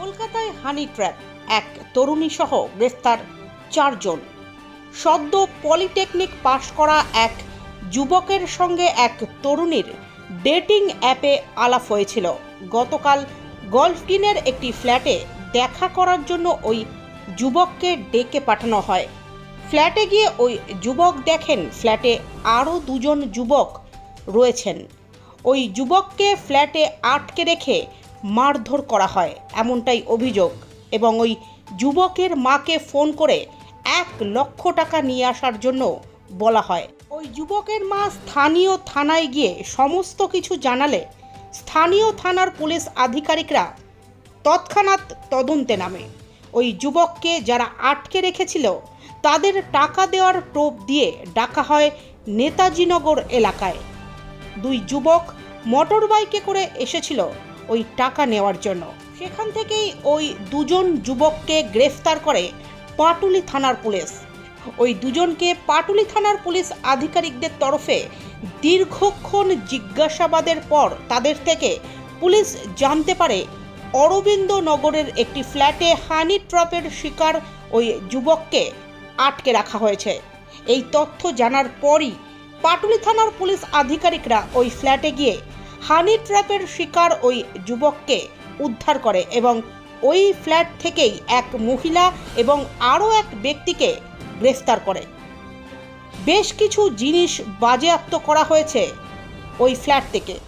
কলকাতায় হানি ট্র্যাপ। এক তরুণী সহ গ্রেফতার চারজন। সদ্য পলিটেকনিক পাশ করা এক যুবকের সঙ্গে এক তরুণীর ডেটিং অ্যাপে আলাপ হয়েছিল। গতকাল গল্ফকিনের একটি ফ্ল্যাটে দেখা করার জন্য ওই যুবককে ডেকে পাঠানো হয়। ফ্ল্যাটে গিয়ে ওই যুবক দেখেন ফ্ল্যাটে আরও দুজন যুবক রয়েছেন। ওই যুবককে ফ্ল্যাটে আটকে রেখে মারধর করা হয়, এমনটাই অভিযোগ। এবং ওই যুবকের মাকে ফোন করে এক লক্ষ টাকা নিয়ে আসার জন্য বলা হয়। ওই যুবকের মা স্থানীয় থানায় গিয়ে সমস্ত কিছু জানালে স্থানীয় থানার পুলিশ আধিকারিকরা তৎক্ষণাৎ তদন্তে নামে। ওই যুবককে যারা আটকে রেখেছিল, তাদের টাকা দেওয়ার টোপ দিয়ে ডাকা হয় নেতাজিনগর এলাকায়। দুই যুবক মোটর বাইকে করে এসেছিল ওই টাকা নেওয়ার জন্য। সেখান থেকেই ওই দুজন যুবককে গ্রেফতার করে পাটুলি থানার পুলিশ। ওই দুজনকে পাটুলি থানার পুলিশ আধিকারিকদের তরফে দীর্ঘক্ষণ জিজ্ঞাসাবাদের পর তাদের থেকে পুলিশ জানতে পারে অরবিন্দ নগরের একটি ফ্ল্যাটে হানি ট্রপের শিকার ওই যুবককে আটকে রাখা হয়েছে। এই তথ্য জানার পরই পাটুলি থানার পুলিশ আধিকারিকরা ওই ফ্ল্যাটে গিয়ে হানি ট্র্যাপের শিকার ওই যুবককে উদ্ধার করে এবং ওই ফ্ল্যাট থেকেই এক মহিলা এবং আরও এক ব্যক্তিকে গ্রেফতার করে। বেশ কিছু জিনিস বাজেয়াপ্ত করা হয়েছে ওই ফ্ল্যাট থেকে।